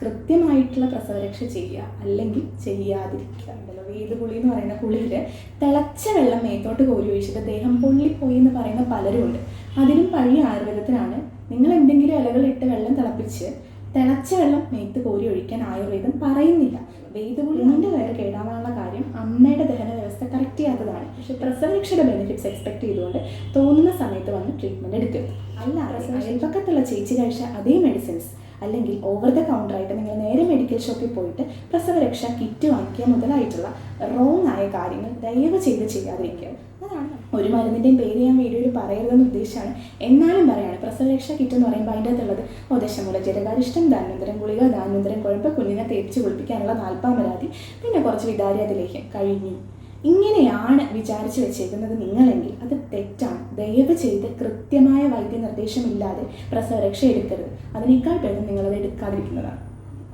കൃത്യമായിട്ടുള്ള പ്രസവരക്ഷ ചെയ്യുക അല്ലെങ്കിൽ ചെയ്യാതിരിക്കുക. ഉണ്ടല്ലോ. വേദകുളി എന്ന് പറയുന്ന കുളിയിൽ തിളച്ച വെള്ളം മേത്തോട്ട് കോരി ഒഴിച്ചിട്ട് ദേഹം പൊള്ളിപ്പോയി എന്ന് പറയുന്ന പലരും ഉണ്ട് അതിനും പഴയ ആയുർവേദത്തിനാണ് നിങ്ങൾ എന്തെങ്കിലും ഇലകൾ ഇട്ട് വെള്ളം തിളപ്പിച്ച് തിളച്ച വെള്ളം മേത്ത് കോരി ഒഴിക്കാൻ ആയുർവേദം പറയുന്നില്ല. വേദകുളിന്റെ വയറ് കേടാവാനുള്ള കാര്യം അമ്മയുടെ ദഹന വ്യവസ്ഥ കറക്റ്റ് ചെയ്യാത്തതാണ്. പക്ഷെ പ്രസവരക്ഷയുടെ ബെനിഫിറ്റ്സ് എക്സ്പെക്ട് ചെയ്തുകൊണ്ട് തോന്നുന്ന സമയത്ത് വന്ന് ട്രീറ്റ്മെന്റ് എടുക്കുക. അല്ല അയൽപ്പക്കത്തുള്ള ചേച്ചി കഴിച്ച അതേ മെഡിസിൻസ് അല്ലെങ്കിൽ ഓവർ ദ കൗണ്ടറായിട്ട് നിങ്ങൾ നേരെ മെഡിക്കൽ ഷോപ്പിൽ പോയിട്ട് പ്രസവരക്ഷ കിറ്റ് വാങ്ങിക്കുക മുതലായിട്ടുള്ള റോങ് ആയ കാര്യങ്ങൾ ദയവ് ചെയ്ത് ചെയ്യാതിരിക്കുക. അതാണ് ഒരു മരുന്നിന്റെയും പേര് ഞാൻ വീഡിയോയിൽ പറയരുതെന്ന് ഉദ്ദേശിച്ചാണ്. എന്നാലും പറയാണ് പ്രസവരക്ഷ കിറ്റ് എന്ന് പറയുമ്പോൾ അതിന്റെ അകത്തുള്ളത് ഉദ്ദേശമുള്ള ജലകാരിഷ്ടം ധാന്യന്തരം ഗുളിക ധാന്യന്തരം കുഴപ്പ കുഞ്ഞിനെ തേച്ച് കുളിപ്പിക്കാനുള്ള നാൽപ്പാമരാതി പിന്നെ കുറച്ച് വിദാരി അതിലേക്ക് കഴിഞ്ഞു. ഇങ്ങനെയാണ് വിചാരിച്ചു വെച്ചേക്കുന്നത് നിങ്ങളെങ്കിൽ. അത് തെറ്റാണ്. ദയവ് ചെയ്ത് കൃത്യമായ വൈദ്യനിർദ്ദേശമില്ലാതെ പ്രസവരക്ഷ എടുക്കരുത്. അതിനേക്കാൾ ഭേദം നിങ്ങളത് എടുക്കാതിരിക്കുന്നതാണ്.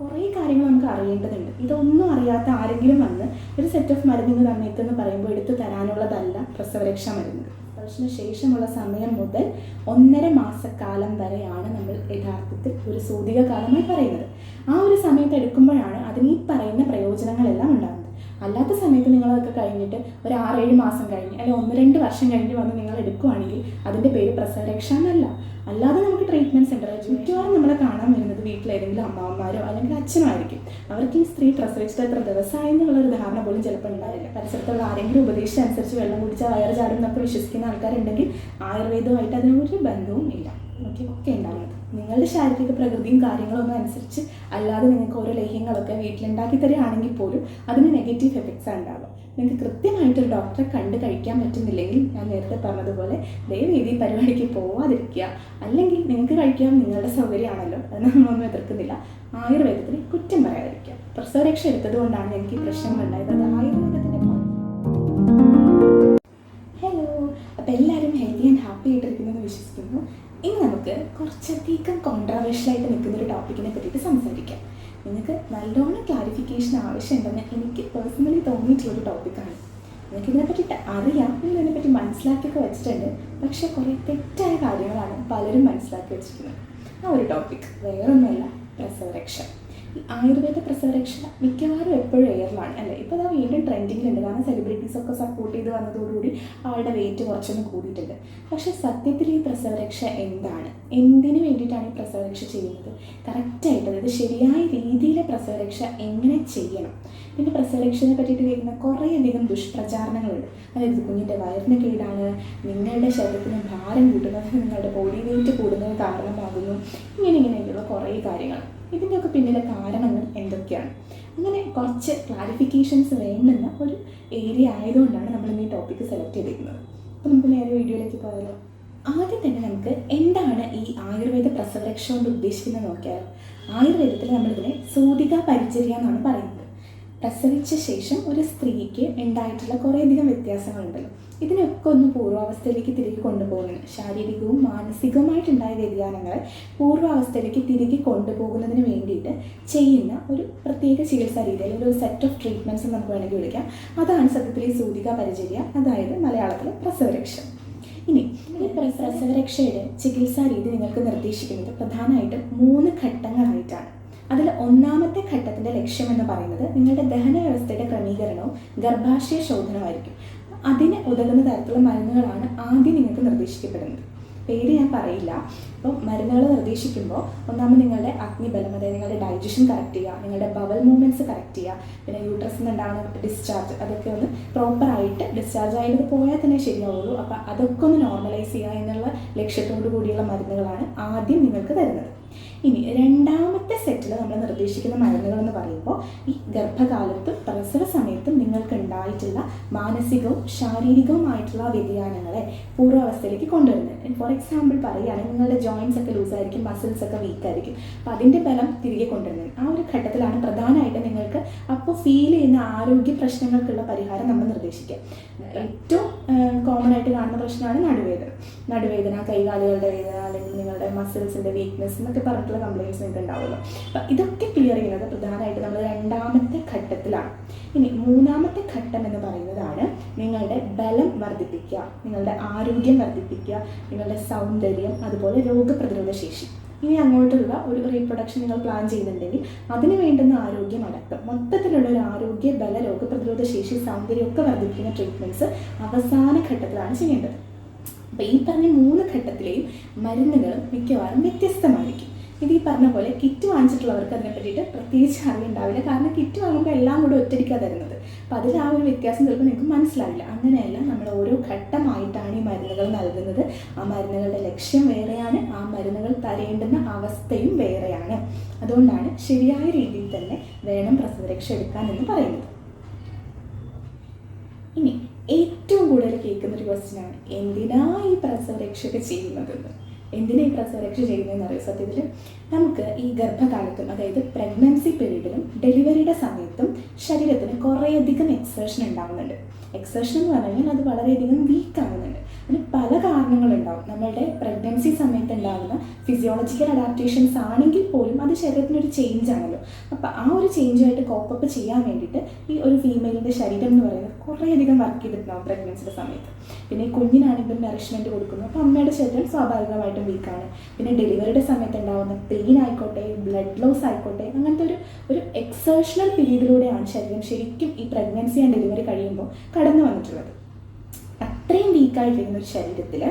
കുറേ കാര്യങ്ങൾ നമുക്ക് അറിയേണ്ടതുണ്ട്. ഇതൊന്നും അറിയാത്ത ആരെങ്കിലും വന്ന് ഒരു സെറ്റ് ഓഫ് മരുന്നുകൾ തന്നേക്കെന്ന് പറയുമ്പോൾ എടുത്തു തരാനുള്ളതല്ല പ്രസവരക്ഷാ മരുന്ന്. പ്രസവത്തിന് ശേഷമുള്ള സമയം മുതൽ ഒന്നര മാസക്കാലം വരെയാണ് നമ്മൾ യഥാർത്ഥത്തിൽ ഒരു സൂതിക കാലമായി പറയുന്നത്. ആ ഒരു സമയത്ത് എടുക്കുമ്പോഴാണ് അതിന് ഈ പറയുന്ന പ്രയോജനങ്ങളെല്ലാം ഉണ്ടാകുന്നത്. അല്ലാത്ത സമയത്ത് നിങ്ങളതൊക്കെ കഴിഞ്ഞിട്ട് ഒരു ആറേഴ് മാസം കഴിഞ്ഞ് അല്ലെങ്കിൽ ഒന്ന് രണ്ട് വർഷം കഴിഞ്ഞ് വന്ന് നിങ്ങൾ എടുക്കുവാണെങ്കിൽ അതിന്റെ പേര് പ്രസവരക്ഷ എന്നല്ല അല്ലാതെ നമുക്ക് ട്രീറ്റ്മെന്റ് സെന്റർ മിക്കവാറും നമ്മളെ കാണാൻ വരുന്നത് വീട്ടിലേതെങ്കിലും അമ്മാവന്മാരോ അല്ലെങ്കിൽ അച്ഛനോ ആയിരിക്കും അവർക്ക് ഈ സ്ത്രീ പ്രസവിച്ചിട്ട് എത്ര ദിവസമായി എന്നുള്ളൊരു ധാരണ പോലും ചിലപ്പോൾ ഉണ്ടാവില്ല. പരിസരത്തുള്ള ആരെങ്കിലും ഉപദേശിച്ച അനുസരിച്ച് വെള്ളം കുടിച്ചാൽ വയറ് ചാടും എന്നൊക്കെ വിശ്വസിക്കുന്ന ആൾക്കാരുണ്ടെങ്കിൽ ആയുർവേദവുമായിട്ട് അതിനൊരു ബന്ധവും ഇല്ല. ഓക്കെ ഒക്കെ ഉണ്ടാവുന്നത്. നിങ്ങളുടെ ശാരീരിക പ്രകൃതിയും കാര്യങ്ങളൊന്നും അനുസരിച്ച് അല്ലാതെ നിങ്ങൾക്ക് ഓരോ ലേഹ്യങ്ങളൊക്കെ വീട്ടിലുണ്ടാക്കി തരികയാണെങ്കിൽ പോലും അതിന് നെഗറ്റീവ് എഫക്ട്സ് ഉണ്ടാകും നിങ്ങൾക്ക് കൃത്യമായിട്ടൊരു ഡോക്ടറെ കണ്ട് കഴിക്കാൻ പറ്റുന്നില്ലെങ്കിൽ ഞാൻ നേരത്തെ പറഞ്ഞതുപോലെ ദയവേദി പരിപാടിക്ക് പോവാതിരിക്കുക. അല്ലെങ്കിൽ നിങ്ങൾക്ക് കഴിക്കാൻ നിങ്ങളുടെ സൗകര്യമാണല്ലോ അത് നമ്മളൊന്നും എതിർക്കുന്നില്ല. ആയുർവേദത്തിന് കുറ്റം പറയാതിരിക്കുക. പ്രസവരക്ഷ എടുത്തത് കൊണ്ടാണ് എനിക്ക് ഈ പ്രശ്നങ്ങൾ ഉണ്ടായത്. അത് ആയുർവേദത്തിന്റെ ഹലോ അപ്പോൾ എല്ലാവരും ഹെൽത്തി ആൻഡ് ഹാപ്പി ആയിട്ടിരിക്കുന്നെന്ന് വിശ്വസിക്കുന്നു. ഇനി നമുക്ക് കുറച്ചധികം കോൺട്രവേഴ്ഷ്യലായിട്ട് നിൽക്കുന്ന ഒരു ടോപ്പിക്കിനെ പറ്റിയിട്ട് സംസാരിക്കാം. നിങ്ങൾക്ക് നല്ലോണം ക്ലാരിഫിക്കേഷൻ ആവശ്യമുണ്ടെന്ന് എനിക്ക് പേഴ്സണലി തോന്നിയിട്ടുള്ളൊരു ടോപ്പിക്കാണ് നിങ്ങൾക്ക് ഇതിനെ പറ്റിയിട്ട് അറിയാം നിങ്ങൾ ഇതിനെപ്പറ്റി മനസ്സിലാക്കിയൊക്കെ വെച്ചിട്ടുണ്ട്. പക്ഷേ കുറേ തെറ്റായ കാര്യങ്ങളാണ് പലരും മനസ്സിലാക്കി വെച്ചിരിക്കുന്നത്. ആ ഒരു ടോപ്പിക് വേറൊന്നുമല്ല പ്രസവരക്ഷ. ആയുർവേദ പ്രസവരക്ഷ മിക്കവാറും എപ്പോഴും എയറിലാണ് അല്ലേ? ഇപ്പോൾ അതാ വീണ്ടും ട്രെൻഡിങ്ങിലുണ്ട്. കാരണം സെലിബ്രിറ്റീസ് ഒക്കെ സപ്പോർട്ട് ചെയ്ത് വന്നതോടുകൂടി ആളുടെ വെയിറ്റ് കുറച്ചൊന്ന് കൂടിയിട്ടുണ്ട്. പക്ഷേ സത്യത്തിൽ ഈ പ്രസവരക്ഷ എന്താണ്? എന്തിനു വേണ്ടിയിട്ടാണ് ഈ പ്രസവരക്ഷ ചെയ്യുന്നത്? കറക്റ്റായിട്ട് അതായത് ശരിയായ രീതിയിലെ പ്രസവരക്ഷ എങ്ങനെ ചെയ്യണം? പിന്നെ പ്രസവരക്ഷയെ പറ്റിയിട്ട് കേൾക്കുന്ന കുറേയധികം ദുഷ്പ്രചാരണങ്ങളുണ്ട്. അതായത് കുഞ്ഞിന്റെ വയറിന് കേടാണ് നിങ്ങളുടെ ശരീരത്തിന് ഭാരം കൂട്ടുന്നത് നിങ്ങളുടെ ബോഡി വെയിറ്റ് കൂടുന്നത് കാരണമാകുന്നു ഇങ്ങനെ ഇങ്ങനെയൊക്കെയുള്ള കുറേ കാര്യങ്ങൾ. ഇതിന്റെയൊക്കെ പിന്നിലെ കാരണങ്ങൾ എന്തൊക്കെയാണ്? അങ്ങനെ കുറച്ച് ക്ലാരിഫിക്കേഷൻസ് വേണ്ടുന്ന ഒരു ഏരിയ ആയതുകൊണ്ടാണ് നമ്മൾ ഈ ടോപ്പിക്ക് സെലക്ട് ചെയ്തിരിക്കുന്നത്. അപ്പോൾ നമുക്ക് നേരെ വീഡിയോയിലേക്ക് പോയാലോ? ആദ്യം തന്നെ നമുക്ക് എന്താണ് ഈ ആയുർവേദ പ്രസവരക്ഷ കൊണ്ട് ഉദ്ദേശിക്കുന്നത് നോക്കിയാൽ ആയുർവേദത്തിൽ നമ്മളിതിനെ സൂതിക പരിചര്യ എന്നാണ് പറയുന്നത്. പ്രസവിച്ച ശേഷം ഒരു സ്ത്രീക്ക് ഉണ്ടായിട്ടുള്ള കുറേയധികം വ്യത്യാസങ്ങളുണ്ടല്ലോ ഇതിനൊക്കെ ഒന്ന് പൂർവാവസ്ഥയിലേക്ക് തിരികെ കൊണ്ടുപോകുന്നത് ശാരീരികവും മാനസികവുമായിട്ടുണ്ടായ വ്യതിയാനങ്ങളെ പൂർവാവസ്ഥയിലേക്ക് തിരികെ കൊണ്ടുപോകുന്നതിന് വേണ്ടിയിട്ട് ചെയ്യുന്ന ഒരു പ്രത്യേക ചികിത്സാ രീതി അല്ലെങ്കിൽ ഒരു സെറ്റ് ഓഫ് ട്രീറ്റ്മെന്റ്സ് നമുക്ക് വേണമെങ്കിൽ വിളിക്കാം. അതാണ് സത്യത്തിൽ ഈ സൂതിക പരിചര്യ അതായത് മലയാളത്തിലെ പ്രസവരക്ഷ. ഇനി ഈ പ്ര- പ്രസവരക്ഷയുടെ ചികിത്സാ രീതി നിങ്ങൾക്ക് നിർദ്ദേശിക്കുന്നത് പ്രധാനമായിട്ടും മൂന്ന് ഘട്ടങ്ങളായിട്ടാണ്. അതിൽ ഒന്നാമത്തെ ഘട്ടത്തിന്റെ ലക്ഷ്യം എന്ന് പറയുന്നത് നിങ്ങളുടെ ദഹന വ്യവസ്ഥയുടെ ക്രമീകരണവും ഗർഭാശയ ശോധനമായിരിക്കും. അതിന് ഉതകുന്ന തരത്തിലുള്ള മരുന്നുകളാണ് ആദ്യം നിങ്ങൾക്ക് നിർദ്ദേശിക്കപ്പെടുന്നത്. പേര് ഞാൻ പറയില്ല. അപ്പോൾ മരുന്നുകൾ നിർദ്ദേശിക്കുമ്പോൾ ഒന്നാമത് നിങ്ങളുടെ അഗ്നിബലം അതായത് നിങ്ങളുടെ ഡൈജഷൻ കറക്റ്റ് ചെയ്യുക നിങ്ങളുടെ ബവൽ മൂവ്മെന്റ്സ് കറക്റ്റ് ചെയ്യുക പിന്നെ യൂട്രസ് നിന്നുണ്ടാകുന്ന ഡിസ്ചാർജ് അതൊക്കെ ഒന്ന് പ്രോപ്പറായിട്ട് ഡിസ്ചാർജ് ആയിട്ട് പോയാൽ തന്നെ ശരിയാവുള്ളൂ. അപ്പോൾ അതൊക്കെ ഒന്ന് നോർമലൈസ് ചെയ്യുക എന്നുള്ള ലക്ഷ്യത്തോടു കൂടിയുള്ള മരുന്നുകളാണ് ആദ്യം നിങ്ങൾക്ക് തരുന്നത്. ഇനി രണ്ടാമത്തെ നിർദ്ദേശിക്കുന്ന മരുന്നുകൾ എന്ന് പറയുമ്പോൾ ഈ ഗർഭകാലത്തും പ്രസവ സമയത്തും നിങ്ങൾക്ക് ഉണ്ടായിട്ടുള്ള മാനസികവും ശാരീരികവുമായിട്ടുള്ള വ്യതിയാനങ്ങളെ പൂർവാവസ്ഥയിലേക്ക് കൊണ്ടുവരുന്നത്. ഫോർ എക്സാമ്പിൾ പറയുകയാണെങ്കിൽ നിങ്ങളുടെ ജോയിൻസ് ഒക്കെ ലൂസായിരിക്കും മസിൽസ് ഒക്കെ വീക്ക് ആയിരിക്കും. അപ്പം അതിന്റെ ബലം തിരികെ കൊണ്ടുവരുന്നത്. ആ ഒരു ഘട്ടത്തിലാണ് പ്രധാനമായിട്ട് നിങ്ങൾക്ക് അപ്പോൾ ഫീൽ ചെയ്യുന്ന ആരോഗ്യ പ്രശ്നങ്ങൾക്കുള്ള പരിഹാരം നമ്മൾ നിർദ്ദേശിക്കുക. ഏറ്റവും കോമൺ ആയിട്ട് കാണുന്ന പ്രശ്നമാണ് നടുവേദന. നടുവേദന കൈകാലുകളുടെ വേദന അല്ലെങ്കിൽ നിങ്ങളുടെ മസിൽസിന്റെ വീക്ക്നെസ് എന്നൊക്കെ പറഞ്ഞിട്ടുള്ള കംപ്ലയിൻസ് നിങ്ങൾക്ക് ഉണ്ടാവുമല്ലോ. അപ്പം ഇതൊക്കെ ക്ലിയർ ചെയ്യുന്നത് പ്രധാനമായിട്ട് നമ്മൾ രണ്ടാമത്തെ ഘട്ടത്തിലാണ്. ഇനി മൂന്നാമത്തെ ഘട്ടം എന്ന് പറയുന്നതാണ് നിങ്ങളുടെ ബലം വർദ്ധിപ്പിക്കുക നിങ്ങളുടെ ആരോഗ്യം വർദ്ധിപ്പിക്കുക നിങ്ങളുടെ സൗന്ദര്യം അതുപോലെ രോഗപ്രതിരോധ ശേഷി. ഇനി അങ്ങോട്ടുള്ള ഒരു റീപ്രൊഡക്ഷൻ നിങ്ങൾ പ്ലാൻ ചെയ്യുന്നുണ്ടെങ്കിൽ അതിന് വേണ്ടുന്ന ആരോഗ്യം അടക്കം മൊത്തത്തിലുള്ള ഒരു ആരോഗ്യ ബല രോഗപ്രതിരോധ ശേഷി സൗന്ദര്യമൊക്കെ വർദ്ധിപ്പിക്കുന്ന ട്രീറ്റ്മെന്റ്സ് അവസാന ഘട്ടത്തിലാണ് ചെയ്യേണ്ടത്. അപ്പോൾ ഈ പറഞ്ഞ മൂന്ന് ഘട്ടത്തിലെയും മരുന്നുകളും മിക്കവാറും വ്യത്യസ്തമായിരിക്കും. ഇത് ഈ പറഞ്ഞ പോലെ കിറ്റ് വാങ്ങിച്ചിട്ടുള്ളവർക്ക് അതിനെ പറ്റിയിട്ട് പ്രത്യേകിച്ച് അറിവുണ്ടാവില്ല. കാരണം കിറ്റ് വാങ്ങുമ്പോൾ എല്ലാം കൂടെ ഒറ്റയ്ക്കാണ് തരുന്നത്. അപ്പോൾ അതിൽ ആ ഒരു വ്യത്യാസം ചിലപ്പോൾ നിങ്ങൾക്ക് മനസ്സിലാവില്ല. അങ്ങനെയല്ല നമ്മൾ ഓരോ ഘട്ടമായിട്ടാണ് ഈ മരുന്നുകൾ നൽകുന്നത്. ആ മരുന്നുകളുടെ ലക്ഷ്യം വേറെയാണ്. ആ മരുന്നുകൾ തരേണ്ടുന്ന അവസ്ഥയും വേറെയാണ്. അതുകൊണ്ടാണ് ശരിയായ രീതിയിൽ തന്നെ വേണം പ്രസവരക്ഷ എടുക്കാൻ എന്ന് പറയുന്നത്. ഇനി ഏറ്റവും കൂടുതൽ കേൾക്കുന്ന ഒരു ക്വസ്റ്റ്യൻ ആണ് എന്തിനാ ഈ പ്രസവരക്ഷയൊക്കെ ചെയ്യുന്നതെന്ന്? എന്തിനാ ഈ പ്രസവരക്ഷ ചെയ്യുന്നതെന്ന് അറിയാം സത്യത്തിൽ നമുക്ക് ഈ ഗർഭകാലത്തും അതായത് പ്രഗ്നൻസി പീരീഡിലും ഡെലിവറിയുടെ സമയത്തും ശരീരത്തിന് കുറേയധികം എക്സേഷൻ ഉണ്ടാകുന്നുണ്ട് എക്സേഷൻ എന്ന് പറഞ്ഞു കഴിഞ്ഞാൽ അത് വളരെയധികം വീക്ക് ആകുന്നുണ്ട് അതിന് പല കാരണങ്ങളുണ്ടാവും. നമ്മളുടെ പ്രഗ്നൻസി സമയത്ത് ഉണ്ടാകുന്ന ഫിസിയോളജിക്കൽ അഡാപ്റ്റേഷൻസ് ആണെങ്കിൽ പോലും അത് ശരീരത്തിനൊരു ചേഞ്ച് ആണല്ലോ. അപ്പോൾ ആ ഒരു ചേഞ്ചുമായിട്ട് കോപ്പപ്പ് ചെയ്യാൻ വേണ്ടിയിട്ട് ഈ ഒരു ഫീമെയിലിന്റെ ശരീരം എന്ന് പറയുന്നത് കുറേയധികം വർക്ക് ചെയ്തിട്ടുണ്ടാവും പ്രഗ്നൻസിയുടെ സമയത്ത്. പിന്നെ കുഞ്ഞിനാണെങ്കിലും നറിഷ്മെന്റ് കൊടുക്കുന്നു. അപ്പോൾ അമ്മയുടെ ശരീരം സ്വാഭാവികമായിട്ടും വീക്കാണ്. പിന്നെ ഡെലിവറിയുടെ സമയത്ത് ഉണ്ടാകുന്ന പെയിൻ ആയിക്കോട്ടെ ബ്ലഡ് ലോസ് ആയിക്കോട്ടെ അങ്ങനത്തെ ഒരു ഒരു എക്സേഷണൽ പീരീഡിലൂടെയാണ് ശരീരം ശരിക്കും ഈ പ്രഗ്നൻസി ആൻഡ് ഡെലിവറി കഴിയുമ്പോൾ കടന്നു വന്നിട്ടുള്ളത്. അത്രയും വീക്കായിട്ടിരിക്കുന്ന ഒരു ശരീരത്തിൽ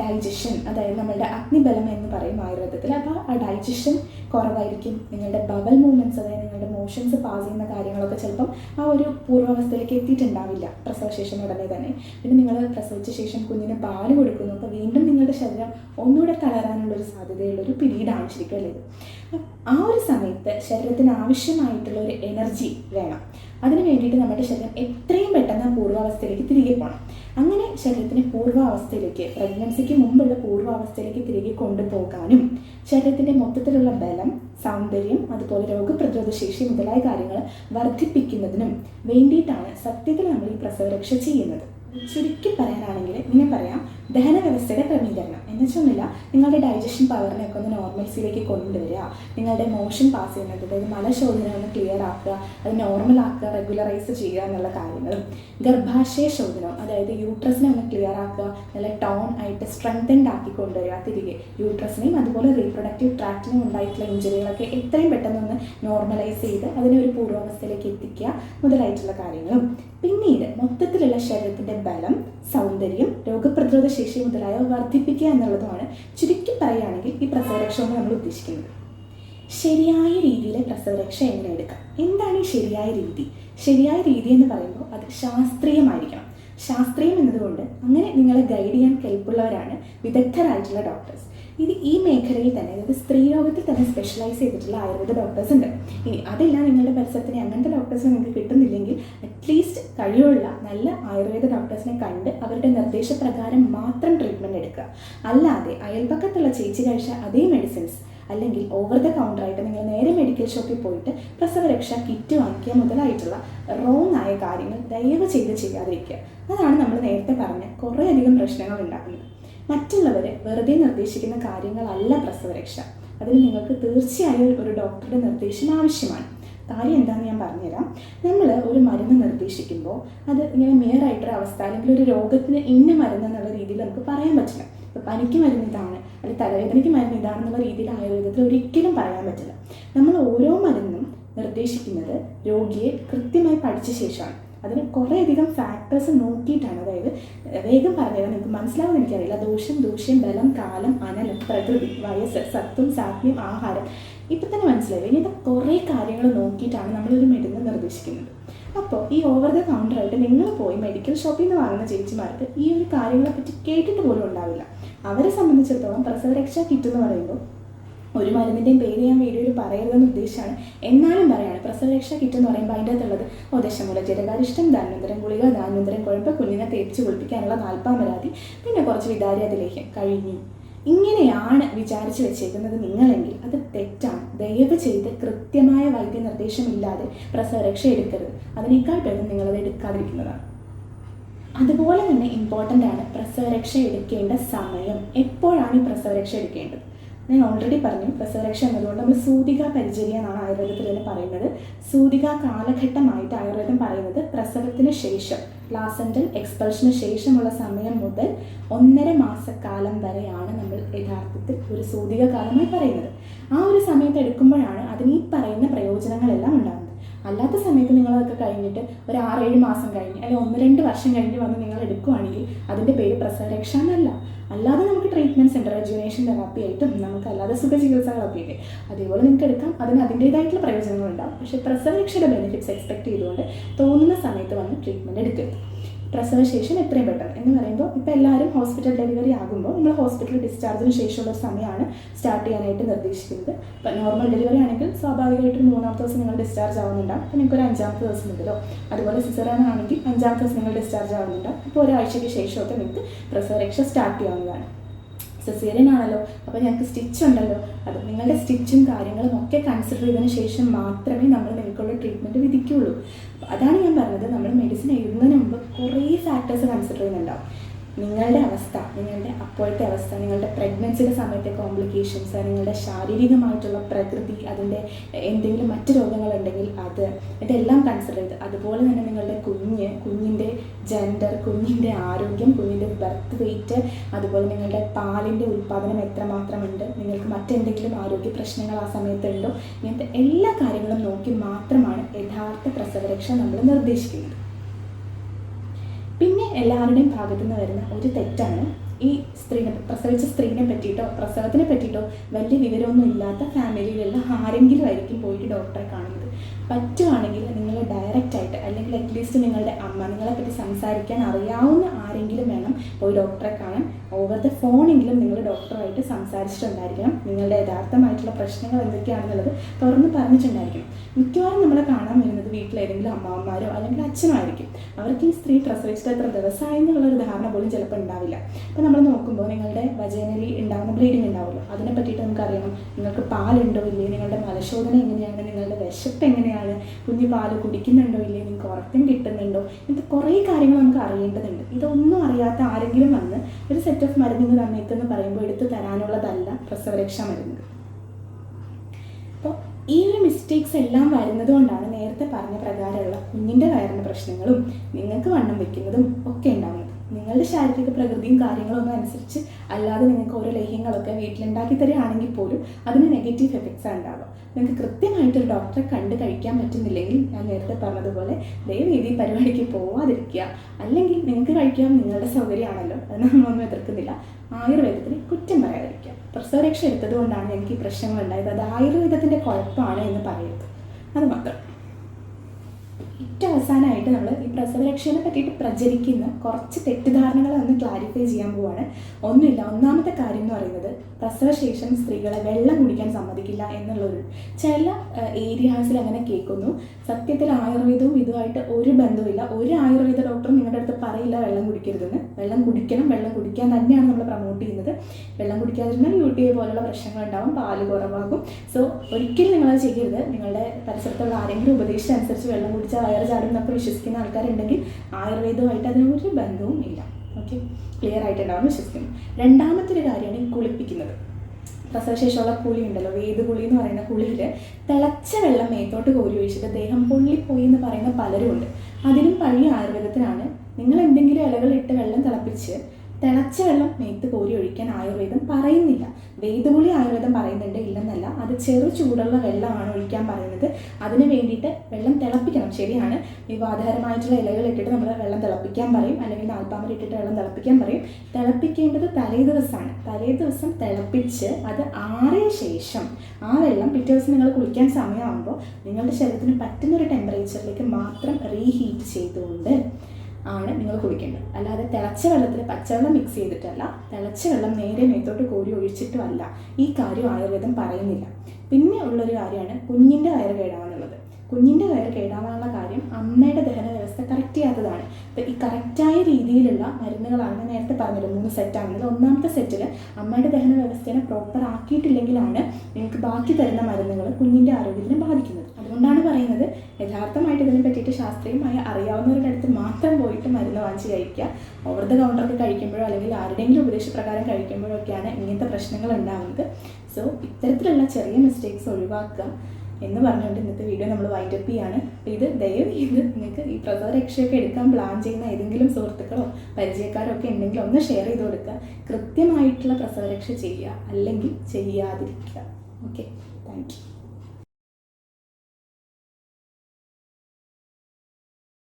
ഡൈജഷൻ അതായത് നമ്മളുടെ അഗ്നിബലം എന്ന് പറയും ആയുർവേദത്തിൽ അപ്പോൾ ആ ഡൈജഷൻ കുറവായിരിക്കും. നിങ്ങളുടെ ബവൽ മൂവ്മെന്റ്സ് അതായത് നിങ്ങളുടെ മോഷൻസ് പാസ് ചെയ്യുന്ന കാര്യങ്ങളൊക്കെ ചിലപ്പം ആ ഒരു പൂർവാവസ്ഥയിലേക്ക് എത്തിയിട്ടുണ്ടാവില്ല. പ്രസവശേഷം ഉടനെ തന്നെ. പിന്നെ നിങ്ങൾ പ്രസവിച്ച ശേഷം കുഞ്ഞിന് പാൽ കൊടുക്കുന്നു. അപ്പോൾ വീണ്ടും നിങ്ങളുടെ ശരീരം ഒന്നുകൂടെ തളരാനുള്ള ഒരു സാധ്യതയുള്ള ഒരു പീരീഡാണ് ശരിക്കും അല്ലേ ആ ഒരു സമയത്ത് ശരീരത്തിന് ആവശ്യമായിട്ടുള്ള ഒരു എനർജി വേണം. അതിന് വേണ്ടിയിട്ട് നമ്മുടെ ശരീരം എത്രയും പെട്ടെന്ന് പൂർവാവസ്ഥയിലേക്ക് തിരികെ പോകണം അങ്ങനെ ശരീരത്തിനെ പൂർവാവസ്ഥയിലേക്ക് പ്രഗ്നൻസിക്ക് മുമ്പുള്ള പൂർവാവസ്ഥയിലേക്ക് തിരികെ കൊണ്ടുപോകാനും ശരീരത്തിന്റെ മൊത്തത്തിലുള്ള ബലം സൗന്ദര്യം അതുപോലെ രോഗപ്രതിരോധ ശേഷി മുതലായ കാര്യങ്ങൾ വർദ്ധിപ്പിക്കുന്നതിനും വേണ്ടിയിട്ടാണ് സത്യത്തിൽ നമ്മൾ ഈ പ്രസവരക്ഷ ചെയ്യുന്നത്. ചുരുക്കി പറയാനാണെങ്കിൽ ഇങ്ങനെ പറയാം ദഹന വ്യവസ്ഥയുടെ ക്രമീകരണം. എന്ന് വെച്ചൊന്നുമില്ല നിങ്ങളുടെ ഡൈജഷൻ പവറിനെ ഒക്കെ ഒന്ന് നോർമൽസിലേക്ക് കൊണ്ടുവരിക. നിങ്ങളുടെ മോഷൻ പാസ് ചെയ്യുന്നത് അതായത് മലശോധന ഒന്ന് ക്ലിയർ ആക്കുക അത് നോർമൽ ആക്കുക റെഗുലറൈസ് ചെയ്യുക എന്നുള്ള കാര്യങ്ങളും. ഗർഭാശയ ശോധനം അതായത് യൂട്രസിനെ ഒന്ന് ക്ലിയർ ആക്കുക നല്ല ടോൺ ആയിട്ട് സ്ട്രെങ്തൻഡ് ആക്കി കൊണ്ടുവരിക തിരികെ. യൂട്രസിനെയും അതുപോലെ റീപ്രൊഡക്റ്റീവ് ട്രാക്റ്റിനും ഉണ്ടായിട്ടുള്ള ഇഞ്ചുറികളൊക്കെ എത്രയും പെട്ടെന്ന് ഒന്ന് നോർമലൈസ് ചെയ്ത് അതിനെ ഒരു പൂർവാവസ്ഥയിലേക്ക് എത്തിക്കുക മുതലായിട്ടുള്ള കാര്യങ്ങളും. പിന്നീട് മൊത്തത്തിലുള്ള ശരീരത്തിന്റെ ബലം സൗന്ദര്യം രോഗപ്രതിരോധ ശേഷി മുതലായവ വർദ്ധിപ്പിക്കുക എന്നുള്ളതുമാണ് ചുരുക്കി പറയുകയാണെങ്കിൽ ഈ പ്രസവരക്ഷ നമ്മൾ ഉദ്ദേശിക്കുന്നത്. ശരിയായ രീതിയിലെ പ്രസവരക്ഷ എങ്ങനെ എടുക്കാം? എന്താണ് ഈ ശരിയായ രീതി? ശരിയായ രീതി എന്ന് പറയുമ്പോൾ അത് ശാസ്ത്രീയമായിരിക്കണം. ശാസ്ത്രീയം എന്നതുകൊണ്ട് അങ്ങനെ നിങ്ങളെ ഗൈഡ് ചെയ്യാൻ കെൽപ്പുള്ളവരാണ് വിദഗ്ധരായിട്ടുള്ള ഡോക്ടേഴ്സ് ഇത് ഈ മേഖലയിൽ തന്നെ അതായത് സ്ത്രീരോഗത്തിൽ തന്നെ സ്പെഷ്യലൈസ് ചെയ്തിട്ടുള്ള ആയുർവേദ ഡോക്ടേഴ്സ് ഉണ്ട്. ഇനി അതില്ല നിങ്ങളുടെ പരിസരത്തിന് അങ്ങനത്തെ ഡോക്ടേഴ്സ് നിങ്ങൾക്ക് കിട്ടുന്നില്ലെങ്കിൽ അറ്റ്ലീസ്റ്റ് കഴിവുള്ള നല്ല ആയുർവേദ ഡോക്ടേഴ്സിനെ കണ്ട് അവരുടെ നിർദ്ദേശപ്രകാരം മാത്രം ട്രീറ്റ്മെന്റ് എടുക്കുക. അല്ലാതെ അയൽപക്കത്തുള്ള ചേച്ചി കഴിച്ച അതേ മെഡിസിൻസ് അല്ലെങ്കിൽ ഓവർ ദ കൗണ്ടറായിട്ട് നിങ്ങൾ നേരെ മെഡിക്കൽ ഷോപ്പിൽ പോയിട്ട് പ്രസവരക്ഷ കിറ്റ് വാങ്ങിക്കുക മുതലായിട്ടുള്ള റോങ് ആയ കാര്യങ്ങൾ ദയവ് ചെയ്ത് ചെയ്യാതിരിക്കുക. അതാണ് നമ്മൾ നേരത്തെ പറഞ്ഞ കുറേയധികം പ്രശ്നങ്ങൾ ഉണ്ടാക്കുന്നത്. മറ്റുള്ളവർ വെറുതെ നിർദ്ദേശിക്കുന്ന കാര്യങ്ങളല്ല പ്രസവരക്ഷ. അതിന് നിങ്ങൾക്ക് തീർച്ചയായും ഒരു ഡോക്ടറുടെ നിർദ്ദേശം ആവശ്യമാണ്. കാര്യം എന്താണെന്ന് ഞാൻ പറഞ്ഞുതരാം. നമ്മൾ ഒരു മരുന്ന് നിർദ്ദേശിക്കുമ്പോൾ അത് ഇങ്ങനെ മേയറായിട്ടൊരു അവസ്ഥ അല്ലെങ്കിൽ ഒരു രോഗത്തിന് ഇന്ന മരുന്ന് എന്നുള്ള രീതിയിൽ നമുക്ക് പറയാൻ പറ്റില്ല. ഇപ്പോൾ പനിക്ക് മരുന്ന് ഇതാണ് അല്ലെങ്കിൽ തലവേദനയ്ക്ക് മരുന്ന് ഇതാണെന്നുള്ള രീതിയിൽ ആയുർവേദത്തിൽ ഒരിക്കലും പറയാൻ പറ്റില്ല. നമ്മൾ ഓരോ മരുന്നും നിർദ്ദേശിക്കുന്നത് രോഗിയെ കൃത്യമായി പഠിച്ച ശേഷമാണ്. അതിന് കുറേയധികം ഫാക്ടേഴ്സ് നോക്കിയിട്ടാണ്. അതായത് വേഗം പറഞ്ഞത് നിങ്ങൾക്ക് മനസ്സിലാവുമെന്ന് എനിക്കറിയില്ല. ദോഷം ദൂഷ്യം ബലം കാലം അനലം പ്രകൃതി വയസ്സ് സത്വം സാത്മ്യം ആഹാരം. ഇപ്പം തന്നെ മനസ്സിലായി? ഇങ്ങനത്തെ കുറേ കാര്യങ്ങൾ നോക്കിയിട്ടാണ് നമ്മളൊരു മരുന്ന് നിർദ്ദേശിക്കുന്നത്. അപ്പോൾ ഈ ഓവർ ദ കൗണ്ടറായിട്ട് നിങ്ങൾ പോയി മെഡിക്കൽ ഷോപ്പിൽ നിന്ന് വാങ്ങുന്ന ചേച്ചിമാർക്ക് ഈ ഒരു കാര്യങ്ങളെപ്പറ്റി കേട്ടിട്ട് പോലും ഉണ്ടാവില്ല. അവരെ സംബന്ധിച്ചിടത്തോളം പ്രസവരക്ഷാ കിറ്റ് എന്ന് പറയുമ്പോൾ ഒരു മരുന്നിന്റെയും പേര് ഞാൻ വീഡിയോയിൽ പറയരുതെന്ന് ഉദ്ദേശിച്ചാണ്. എന്നാലും പറയാണ് പ്രസവരക്ഷ കിറ്റ് എന്ന് പറയുമ്പോൾ അതിന്റെ അകത്തുള്ളത് ഉദ്ദേശമുള്ള ജലകാരിഷ്ടം ധാന്വന്തരം ഗുളിക ധാന്വന്തരം കുഴമ്പ് കുഞ്ഞിനെ തേച്ച് കുളിപ്പിക്കാനുള്ള നാൽപ്പാമരാതി പിന്നെ കുറച്ച് വിതാരിയാതിലേക്കും കഴിഞ്ഞു. ഇങ്ങനെയാണ് വിചാരിച്ചു വെച്ചേക്കുന്നത് നിങ്ങളെങ്കിൽ. അത് തെറ്റാണ്. ദയവ് ചെയ്ത് കൃത്യമായ വൈദ്യനിർദ്ദേശമില്ലാതെ പ്രസവരക്ഷ എടുക്കരുത്. അതിനേക്കാൾ ഭേദം നിങ്ങളത് എടുക്കാതിരിക്കുന്നതാണ്. അതുപോലെ തന്നെ ഇമ്പോർട്ടന്റ് ആണ് പ്രസവരക്ഷ എടുക്കേണ്ട സമയം. എപ്പോഴാണ് ഈ പ്രസവരക്ഷ എടുക്കേണ്ടത്? ഞാൻ ഓൾറെഡി പറഞ്ഞു പ്രസവരക്ഷ എന്നതുകൊണ്ട് നമ്മൾ സൂതിക പരിചര്യ എന്നാണ് ആയുർവേദത്തിൽ തന്നെ പറയുന്നത്. സൂതിക കാലഘട്ടമായിട്ട് ആയുർവേദം പറയുന്നത് പ്രസവത്തിന് ശേഷം പ്ലാസന്റൽ എക്സ്പൾഷന് ശേഷമുള്ള സമയം മുതൽ ഒന്നര മാസക്കാലം വരെയാണ് നമ്മൾ യഥാർത്ഥത്തിൽ ഒരു സൂതിക കാലമായി പറയുന്നത്. ആ ഒരു സമയത്ത് എടുക്കുമ്പോഴാണ് അതിന് ഈ പറയുന്ന പ്രയോജനങ്ങളെല്ലാം ഉണ്ടാകുന്നത്. അല്ലാത്ത സമയത്ത് നിങ്ങളതൊക്കെ കഴിഞ്ഞിട്ട് ഒരു ആറേഴ് മാസം കഴിഞ്ഞ് അല്ലെങ്കിൽ ഒന്ന് രണ്ട് വർഷം കഴിഞ്ഞ് വന്ന് നിങ്ങൾ എടുക്കുകയാണെങ്കിൽ അതിന്റെ പേര് പ്രസവരക്ഷ എന്നല്ല അല്ലാതെ നമുക്ക് ട്രീറ്റ്മെന്റ്സ് ഉണ്ട് റെജുനേഷൻ തെറാപ്പി ആയിട്ടും നമുക്ക് അല്ലാതെ സുഖ ചികിത്സകളൊക്കെ ഇല്ലേ. അതേപോലെ നിങ്ങൾക്ക് എടുക്കാം. അതിന് അതിന്റേതായിട്ടുള്ള പ്രയോജനങ്ങളുണ്ടാവും. പക്ഷേ പ്രസവരക്ഷയുടെ ബെനിഫിറ്റ്സ് എക്സ്പെക്ട് ചെയ്തുകൊണ്ട് തോന്നുന്ന സമയത്ത് വന്ന് ട്രീറ്റ്മെന്റ് എടുക്കരുത് പ്രസവശേഷം എത്രയും പെട്ടെന്ന്. എന്ന് പറയുമ്പോൾ ഇപ്പോൾ എല്ലാവരും ഹോസ്പിറ്റൽ ഡെലിവറി ആകുമ്പോൾ നമ്മൾ ഹോസ്പിറ്റൽ ഡിസ്ചാർജിന് ശേഷമുള്ള സമയമാണ് സ്റ്റാർട്ട് ചെയ്യാനായിട്ട് നിർദ്ദേശിക്കുന്നത്. ഇപ്പം നോർമൽ ഡെലിവറി ആണെങ്കിൽ സ്വാഭാവികമായിട്ടും മൂന്നാമത്തെ ദിവസം നിങ്ങൾ ഡിസ്ചാർജ് ആവുന്നുണ്ടാവും. അപ്പോൾ നിങ്ങൾക്ക് ഒരു അഞ്ചാമത്തെ ദിവസം മുതലോ അതുപോലെ സിസറാൻ ആണെങ്കിൽ അഞ്ചാമത്തെ ദിവസം നിങ്ങൾ ഡിസ്ചാർജ് ആവുന്നുണ്ടാവും. അപ്പോൾ ഒരാഴ്ചയ്ക്ക് ശേഷമൊക്കെ നിങ്ങൾക്ക് പ്രസവരക്ഷ സ്റ്റാർട്ട് ചെയ്യാവുന്നതാണ്. സിസേറിയൻ ആണല്ലോ അപ്പോൾ ഞങ്ങൾക്ക് സ്റ്റിച്ച് ഉണ്ടല്ലോ. അപ്പം നിങ്ങളുടെ സ്റ്റിച്ചും കാര്യങ്ങളും ഒക്കെ കൺസിഡർ ചെയ്തതിന് ശേഷം മാത്രമേ നമ്മൾ നിങ്ങൾക്കുള്ള ട്രീറ്റ്മെന്റ് വിധിക്കുകയുള്ളൂ അതാണ് ഞാൻ പറഞ്ഞത്. നമ്മൾ മെഡിസിൻ എഴുതുന്നതിന് മുമ്പ് കുറേ ഫാക്ടേഴ്സ് കൺസിഡർ ചെയ്യുന്നുണ്ടാവും. നിങ്ങളുടെ അവസ്ഥ നിങ്ങളുടെ അപ്പോഴത്തെ അവസ്ഥ നിങ്ങളുടെ പ്രഗ്നൻസിയുടെ സമയത്തെ കോംപ്ലിക്കേഷൻസ് നിങ്ങളുടെ ശാരീരികമായിട്ടുള്ള പ്രകൃതി അതിന്റെ എന്തെങ്കിലും മറ്റ് രോഗങ്ങളുണ്ടെങ്കിൽ അത് ഇതെല്ലാം കൺസിഡർ ചെയ്ത് അതുപോലെ തന്നെ നിങ്ങളുടെ കുഞ്ഞ് കുഞ്ഞിന്റെ ജെൻഡർ കുഞ്ഞിന്റെ ആരോഗ്യം കുഞ്ഞിന്റെ ബർത്ത് വെയിറ്റ് അതുപോലെ നിങ്ങളുടെ പാലിന്റെ ഉൽപ്പാദനം എത്രമാത്രമുണ്ട് നിങ്ങൾക്ക് മറ്റെന്തെങ്കിലും ആരോഗ്യ പ്രശ്നങ്ങൾ ആ സമയത്തുണ്ടോ ഇങ്ങനത്തെ എല്ലാ കാര്യങ്ങളും നോക്കി മാത്രമാണ് യഥാർത്ഥ പ്രസവരക്ഷ നമ്മൾ നിർദ്ദേശിക്കുന്നത്. എല്ലാവരുടെയും ഭാഗത്തു നിന്ന് വരുന്ന ഒരു തെറ്റാണ്. ഈ സ്ത്രീനെ പ്രസവിച്ച സ്ത്രീനെ പറ്റിയിട്ടോ പ്രസവത്തിനെ പറ്റിയിട്ടോ വലിയ വിവരമൊന്നും ഇല്ലാത്ത ഫാമിലിയിലുള്ള ആരെങ്കിലും ആയിരിക്കും പോയിട്ട് ഡോക്ടറെ കാണുന്നത്. പറ്റുവാണെങ്കിൽ നിങ്ങൾ ഡയറക്റ്റ് ആയിട്ട് അല്ലെങ്കിൽ അറ്റ്ലീസ്റ്റ് നിങ്ങളുടെ അമ്മ നിങ്ങളെ പറ്റി സംസാരിക്കാൻ അറിയാവുന്ന ആരെങ്കിലും വേണം പോയി ഡോക്ടറെ കാണാൻ. ഓവർ ദ ഫോണെങ്കിലും നിങ്ങൾ ഡോക്ടറുമായിട്ട് സംസാരിച്ചിട്ടുണ്ടായിരിക്കണം. നിങ്ങളുടെ യഥാർത്ഥമായിട്ടുള്ള പ്രശ്നങ്ങൾ എന്തൊക്കെയാണെന്നുള്ളത് തുറന്ന് പറഞ്ഞിട്ടുണ്ടായിരിക്കും. മിക്കവാറും നമ്മളെ കാണാൻ വരുന്നത് വീട്ടിലേതെങ്കിലും അമ്മാവന്മാരോ അല്ലെങ്കിൽ അച്ഛനായിരിക്കും അവർക്ക് ഈ സ്ത്രീ പ്രസവിച്ചിട്ട് എത്ര ദിവസമായി എന്നുള്ളൊരു ധാരണ പോലും ചിലപ്പോൾ ഉണ്ടാവില്ല. അപ്പോൾ നമ്മൾ നോക്കുമ്പോൾ നിങ്ങളുടെ വജനലി ഉണ്ടാകുന്ന ബ്ലീഡിങ് ഉണ്ടാവുമല്ലോ. അതിനെ പറ്റിയിട്ട് നമുക്കറിയണം നിങ്ങൾക്ക് പാലുണ്ടോ ഇല്ലേ? നിങ്ങളുടെ മലശോധന എങ്ങനെയാണ്? നിങ്ങളുടെ വിശപ്പ് എങ്ങനെയാണ്? കുഞ്ഞ് പാൽ കുടിക്കുന്നുണ്ടോ ഇല്ലേ? നിങ്ങൾക്ക് ഉറക്കം കിട്ടുന്നുണ്ടോ? ഇങ്ങനത്തെ കുറേ കാര്യങ്ങൾ നമുക്ക് അറിയേണ്ടതുണ്ട്. ഇതൊന്നും അറിയാത്ത ആരെങ്കിലും വന്ന് ഒരു സെറ്റ് ഓഫ് മരുന്നിന് തന്നേക്കെന്ന് പറയുമ്പോൾ എടുത്തു തരാനുള്ളതല്ല പ്രസവരക്ഷാ മരുന്ന്. അപ്പോൾ ഈ ഒരു മിസ്റ്റേക്സ് എല്ലാം വരുന്നത് കൊണ്ടാണ് നേരത്തെ പറഞ്ഞ പ്രകാരമുള്ള കുഞ്ഞിന്റെ വയറിന് പ്രശ്നങ്ങളും നിങ്ങൾക്ക് വണ്ണം വെക്കുന്നതും ഒക്കെ ഉണ്ടാകുന്നത് നിങ്ങളുടെ ശാരീരിക പ്രകൃതിയും കാര്യങ്ങളൊന്നും അനുസരിച്ച് അല്ലാതെ നിങ്ങൾക്ക് ഓരോ ലേഹ്യങ്ങളൊക്കെ വീട്ടിലുണ്ടാക്കി തരികയാണെങ്കിൽ പോലും അതിന് നെഗറ്റീവ് എഫക്ട്സ് ഉണ്ടാവുക. നിങ്ങൾക്ക് കൃത്യമായിട്ട് ഒരു ഡോക്ടറെ കണ്ട് കഴിക്കാൻ പറ്റുന്നില്ലെങ്കിൽ ഞാൻ നേരത്തെ പറഞ്ഞതുപോലെ ദയവേദി പരിപാടിക്ക് പോവാതിരിക്കുക. അല്ലെങ്കിൽ നിങ്ങൾക്ക് കഴിക്കാൻ നിങ്ങളുടെ സൗകര്യമാണല്ലോ അത് നമ്മളൊന്നും എതിർക്കുന്നില്ല. ആയുർവേദത്തിന് കുറ്റം പറയാതിരിക്കുക. പ്രസവരക്ഷ എടുത്തത് കൊണ്ടാണ് എനിക്ക് പ്രശ്നങ്ങൾ ഉണ്ടായത്. അത് ആയുർവേദത്തിന്റെ കുഴപ്പമാണ് എന്ന് പറയരുത്. അത് മാത്രം. ഏറ്റവും അവസാനമായിട്ട് നമ്മൾ ഈ പ്രസവരക്ഷയെ പറ്റിയിട്ട് പ്രചരിക്കുന്ന കുറച്ച് തെറ്റിദ്ധാരണകൾ ഒന്ന് ക്ലാരിഫൈ ചെയ്യാൻ പോവാണ്. ഒന്നുമില്ല ഒന്നാമത്തെ കാര്യം എന്ന് പറയുന്നത് പ്രസവശേഷം സ്ത്രീകളെ വെള്ളം കുടിക്കാൻ സമ്മതിക്കില്ല എന്നുള്ളൊരു ചില ഏരിയാസിൽ അങ്ങനെ കേൾക്കുന്നു. സത്യത്തിൽ ആയുർവേദവും ഇതുമായിട്ട് ഒരു ബന്ധവുമില്ല. ഒരു ആയുർവേദ ഡോക്ടറും നിങ്ങളുടെ അടുത്ത് പറയില്ല വെള്ളം കുടിക്കരുതെന്ന്. വെള്ളം കുടിക്കണം വെള്ളം കുടിക്കാൻ തന്നെയാണ് നമ്മൾ പ്രൊമോട്ട് ചെയ്യുന്നത്. വെള്ളം കുടിക്കാതിരുന്നാൽ യു ടി ഐ പോലുള്ള പ്രശ്നങ്ങൾ ഉണ്ടാവും പാൽ കുറവാകും. സോ ഒരിക്കലും നിങ്ങളത് ചെയ്യരുത്. നിങ്ങളുടെ പരിസരത്തുള്ള ആരെങ്കിലും ഉപദേശിച്ചനുസരിച്ച് വെള്ളം കുടിച്ചാൽ വയറ് ചാടും എന്നൊക്കെ വിശ്വസിക്കുന്ന ആൾക്കാരുണ്ടെങ്കിൽ ആയുർവേദവുമായിട്ട് അതിനൊരു ബന്ധവും ഇല്ല. ഓക്കെ ക്ലിയർ ആയിട്ടുണ്ടാവും വിശ്വസിക്കുന്നു. രണ്ടാമത്തെ ഒരു കാര്യമാണ് ഈ കുളിപ്പിക്കുന്നത്. പ്രസവശേഷമുള്ള കുളി ഉണ്ടല്ലോ വേദകുളി എന്ന് പറയുന്ന കുളിയിൽ തിളച്ച വെള്ളം മേത്തോട്ട് കോരി ഒഴിച്ചിട്ട് ദേഹം പൊള്ളിപ്പോയി എന്ന് പറയുന്ന പലരും ഉണ്ട്. അതിനും പഴയ ആയുർവേദത്തിനാണ് നിങ്ങൾ എന്തെങ്കിലും ഇലകൾ ഇട്ട് വെള്ളം തിളപ്പിച്ച് തിളച്ച വെള്ളം മേത്ത് കോരി ഒഴിക്കാൻ ആയുർവേദം പറയുന്നില്ല. വേദപുളി ആയുർവേദം പറയുന്നുണ്ട് ഇല്ലെന്നല്ല. അത് ചെറു ചൂടുള്ള വെള്ളമാണ് ഒഴിക്കാൻ പറയുന്നത്. അതിന് വേണ്ടിയിട്ട് വെള്ളം തിളപ്പിക്കണം. ശരിയാണ്. വിവാദകരമായിട്ടുള്ള ഇലകൾ ഇട്ടിട്ട് നമ്മൾ വെള്ളം തിളപ്പിക്കാൻ പറയും. അല്ലെങ്കിൽ നാൽപ്പാമര ഇട്ടിട്ട് വെള്ളം തിളപ്പിക്കാൻ പറയും. തിളപ്പിക്കേണ്ടത് തലേ ദിവസമാണ്. തലേ ദിവസം തിളപ്പിച്ച് അത് ആറിയ ശേഷം ആ വെള്ളം പിറ്റേ ദിവസം നിങ്ങൾ കുളിക്കാൻ സമയമാകുമ്പോൾ നിങ്ങളുടെ ശരീരത്തിന് പറ്റുന്ന ഒരു ടെമ്പറേച്ചറിലേക്ക് മാത്രം റീഹീറ്റ് ചെയ്തുകൊണ്ട് ആണ് നിങ്ങൾ കുടിക്കേണ്ടത്. അല്ലാതെ തിളച്ച വെള്ളത്തിൽ പച്ചവെള്ളം മിക്സ് ചെയ്തിട്ടല്ല തിളച്ച വെള്ളം നേരെ മേത്തോട്ട് കോരി ഒഴിച്ചിട്ടും അല്ല ഈ കാര്യം ആയുർവേദം പറയുന്നില്ല. പിന്നെ ഉള്ളൊരു കാര്യമാണ് കുഞ്ഞിന്റെ വയറ് കേടാവാനുള്ളത്. കുഞ്ഞിന്റെ വയറ് കേടാവാനുള്ള കാര്യം അമ്മയുടെ ദഹന വ്യവസ്ഥ കറക്റ്റ് ചെയ്യാത്തതാണ്. അപ്പോൾ ഈ കറക്റ്റായ രീതിയിലുള്ള മരുന്നുകളാണ് ഞാൻ നേരത്തെ പറഞ്ഞത് മൂന്ന് സെറ്റാണെങ്കിൽ ഒന്നാമത്തെ സെറ്റിൽ അമ്മയുടെ ദഹന വ്യവസ്ഥയെ പ്രോപ്പർ ആക്കിയിട്ടില്ലെങ്കിലാണ് നിങ്ങൾക്ക് ബാക്കി തരുന്ന മരുന്നുകൾ കുഞ്ഞിന്റെ ആരോഗ്യത്തിനെ ബാധിക്കുന്നത്. അതുകൊണ്ടാണ് പറയുന്നത് യഥാർത്ഥമായിട്ട് ഇതിനെ പറ്റിയിട്ട് ശാസ്ത്രീയമായി അറിയാവുന്നവരുടെ അടുത്ത് മാത്രം പോയിട്ട് മരുന്ന് വാങ്ങിച്ച് കഴിക്കുക. ഓവർ ദ കൗണ്ടറൊക്കെ കഴിക്കുമ്പോഴോ അല്ലെങ്കിൽ ആരുടെയെങ്കിലും ഉപദേശപ്രകാരം കഴിക്കുമ്പോഴോ ഒക്കെയാണ് ഇങ്ങനത്തെ പ്രശ്നങ്ങൾ ഉണ്ടാകുന്നത് സോ ഇത്തരത്തിലുള്ള ചെറിയ മിസ്റ്റേക്സ് ഒഴിവാക്കുക എന്ന് പറഞ്ഞുകൊണ്ട് ഇന്നത്തെ വീഡിയോ നമ്മൾ വൈൻഡപ്പ് ചെയ്യാണ്. അപ്പോൾ ഇത് ദയവ് ചെയ്ത് നിങ്ങൾക്ക് ഈ പ്രസവരക്ഷയൊക്കെ എടുക്കാൻ പ്ലാൻ ചെയ്യുന്ന ഏതെങ്കിലും സുഹൃത്തുക്കളോ പരിചയക്കാരോ ഒക്കെ ഉണ്ടെങ്കിൽ ഒന്ന് ഷെയർ ചെയ്ത് കൊടുക്കുക. കൃത്യമായിട്ടുള്ള പ്രസവരക്ഷ ചെയ്യുക അല്ലെങ്കിൽ ചെയ്യാതിരിക്കുക. Okay thank you